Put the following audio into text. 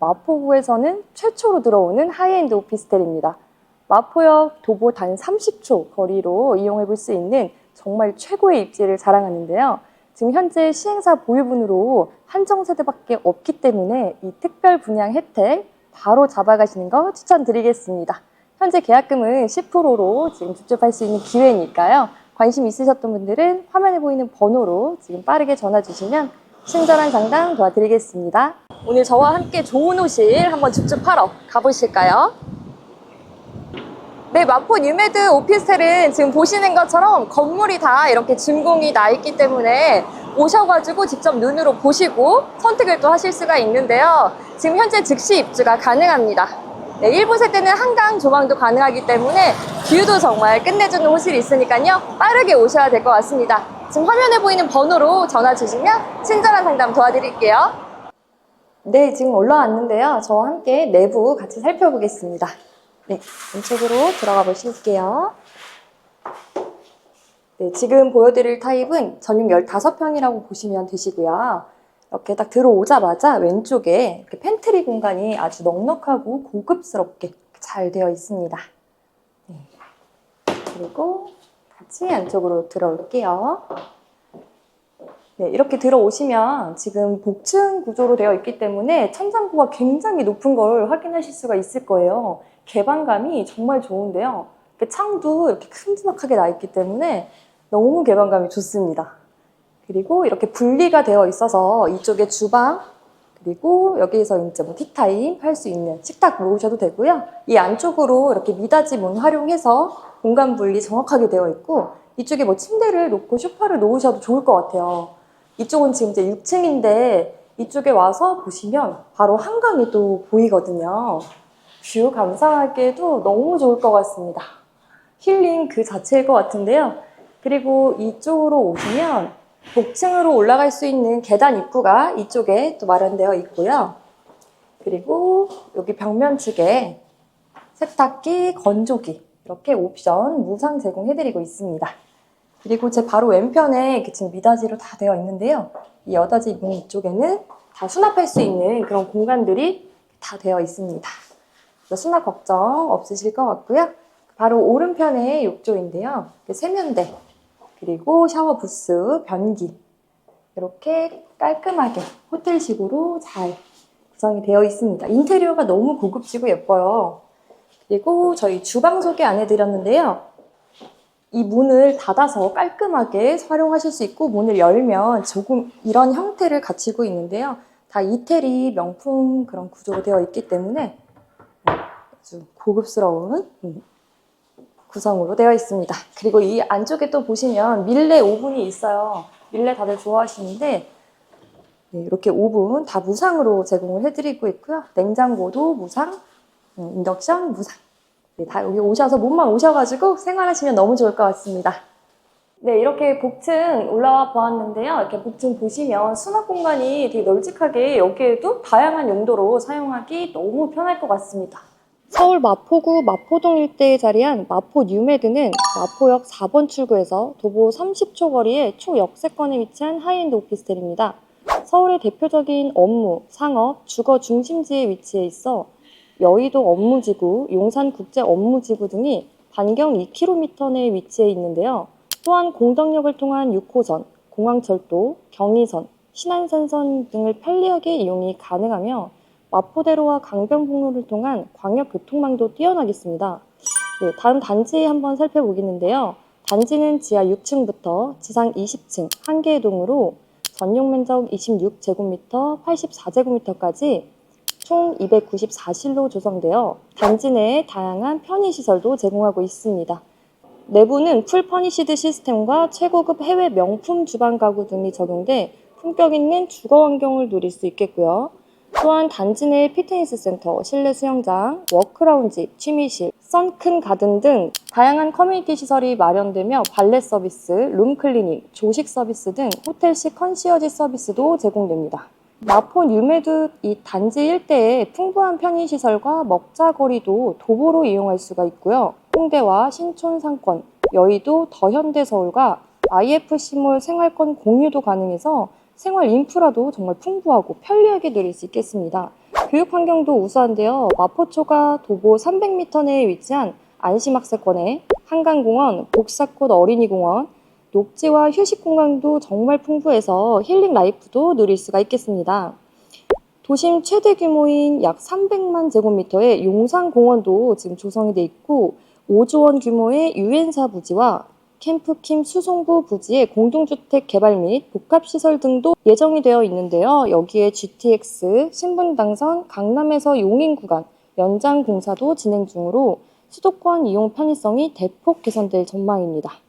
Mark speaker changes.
Speaker 1: 마포구에서는 최초로 들어오는 하이엔드 오피스텔입니다. 마포역 도보 단 30초 거리로 이용해 볼 수 있는 정말 최고의 입지를 자랑하는데요. 지금 현재 시행사 보유분으로 한정 세대밖에 없기 때문에 이 특별 분양 혜택 바로 잡아가시는 거 추천드리겠습니다. 현재 계약금은 10%로 지금 줍줍할 수 있는 기회니까요. 관심 있으셨던 분들은 화면에 보이는 번호로 지금 빠르게 전화 주시면 친절한 상담 도와드리겠습니다. 오늘 저와 함께 좋은 옷을 한번 줍줍하러 가보실까요? 네, 마포 뉴메드 오피스텔은 지금 보시는 것처럼 건물이 다 이렇게 준공이 나 있기 때문에 오셔가지고 직접 눈으로 보시고 선택을 또 하실 수가 있는데요. 지금 현재 즉시 입주가 가능합니다. 네, 1부 세대는 한강 조망도 가능하기 때문에 뷰도 정말 끝내주는 호실이 있으니까요. 빠르게 오셔야 될 것 같습니다. 지금 화면에 보이는 번호로 전화 주시면 친절한 상담 도와드릴게요. 네, 지금 올라왔는데요. 저와 함께 내부 같이 살펴보겠습니다. 네, 왼쪽으로 들어가 보실게요. 네, 지금 보여드릴 타입은 전용 15평이라고 보시면 되시고요. 이렇게 딱 들어오자마자 왼쪽에 이렇게 팬트리 공간이 아주 넉넉하고 고급스럽게 잘 되어 있습니다. 네. 그리고 같이 안쪽으로 들어올게요. 네, 이렇게 들어오시면 지금 복층 구조로 되어 있기 때문에 천장고가 굉장히 높은 걸 확인하실 수가 있을 거예요. 개방감이 정말 좋은데요. 창도 이렇게 큼지막하게 나 있기 때문에 너무 개방감이 좋습니다. 그리고 이렇게 분리가 되어 있어서 이쪽에 주방 그리고 여기에서 이제 뭐 티타임 할 수 있는 식탁 놓으셔도 되고요. 이 안쪽으로 이렇게 미닫이 문 활용해서 공간 분리 정확하게 되어 있고 이쪽에 뭐 침대를 놓고 소파를 놓으셔도 좋을 것 같아요. 이쪽은 지금 이제 6층인데 이쪽에 와서 보시면 바로 한강이 또 보이거든요. 뷰 감상하기에도 너무 좋을 것 같습니다. 힐링 그 자체일 것 같은데요. 그리고 이쪽으로 오시면 복층으로 올라갈 수 있는 계단 입구가 이쪽에 또 마련되어 있고요. 그리고 여기 벽면 측에 세탁기, 건조기 이렇게 옵션 무상 제공해드리고 있습니다. 그리고 제 바로 왼편에 지금 미닫이로 다 되어 있는데요. 이 여닫이 문 이쪽에는 다 수납할 수 있는 그런 공간들이 다 되어 있습니다. 수납 걱정 없으실 것 같고요. 바로 오른편에 욕조인데요. 세면대, 그리고 샤워 부스, 변기 이렇게 깔끔하게 호텔식으로 잘 구성이 되어 있습니다. 인테리어가 너무 고급지고 예뻐요. 그리고 저희 주방 소개 안 해드렸는데요. 이 문을 닫아서 깔끔하게 활용하실 수 있고 문을 열면 조금 이런 형태를 갖추고 있는데요. 다 이태리 명품 그런 구조로 되어 있기 때문에 아주 고급스러운 음, 구성으로 되어 있습니다. 그리고 이 안쪽에 또 보시면 밀레 오븐이 있어요. 밀레 다들 좋아하시는데 네, 이렇게 오븐 다 무상으로 제공을 해드리고 있고요. 냉장고도 무상, 음, 인덕션 무상. 네, 다 여기 오셔서 몸만 오셔가지고 생활하시면 너무 좋을 것 같습니다. 네, 이렇게 복층 올라와 보았는데요. 이렇게 복층 보시면 수납 공간이 되게 널찍하게 여기에도 다양한 용도로 사용하기 너무 편할 것 같습니다. 서울 마포구 마포동 일대에 자리한 마포 뉴메드는 마포역 4번 출구에서 도보 30초 거리에 초역세권에 위치한 하이엔드 오피스텔입니다. 서울의 대표적인 업무, 상업, 주거 중심지에 위치해 있어 여의도 업무지구, 용산국제 업무지구 등이 반경 2km 내에 위치해 있는데요. 또한 공덕역을 통한 6호선, 공항철도, 경의선, 신안산선 등을 편리하게 이용이 가능하며 마포대로와 강변북로를 통한 광역교통망도 뛰어나겠습니다. 네, 다음 단지 한번 살펴보겠는데요. 단지는 지하 6층부터 지상 20층 한 개의 동으로 전용 면적 26제곱미터, 84제곱미터까지 총 294실로 조성되어 단지 내에 다양한 편의시설도 제공하고 있습니다. 내부는 풀 퍼니시드 시스템과 최고급 해외 명품 주방 가구 등이 적용돼 품격 있는 주거 환경을 누릴 수 있겠고요. 또한 단지 내 피트니스 센터, 실내 수영장, 워크라운지, 취미실, 선큰 가든 등 다양한 커뮤니티 시설이 마련되며 발레 서비스, 룸 클리닝, 조식 서비스 등 호텔식 컨시어지 서비스도 제공됩니다. 마포 뉴메드 이 단지 일대에 풍부한 편의시설과 먹자거리도 도보로 이용할 수가 있고요. 홍대와 신촌 상권, 여의도 더현대 서울과 IFC몰 생활권 공유도 가능해서 생활 인프라도 정말 풍부하고 편리하게 누릴 수 있겠습니다. 교육 환경도 우수한데요. 마포초가 도보 300m 내에 위치한 안심학습권에 한강공원, 복사꽃 어린이공원, 녹지와 휴식 공간도 정말 풍부해서 힐링 라이프도 누릴 수가 있겠습니다. 도심 최대 규모인 약 300만 제곱미터의 용산공원도 지금 조성이 돼 있고 5조 원 규모의 유엔사 부지와 캠프킴 수송부 부지의 공동주택 개발 및 복합시설 등도 예정이 되어 있는데요. 여기에 GTX, 신분당선, 강남에서 용인 구간 연장 공사도 진행 중으로 수도권 이용 편의성이 대폭 개선될 전망입니다.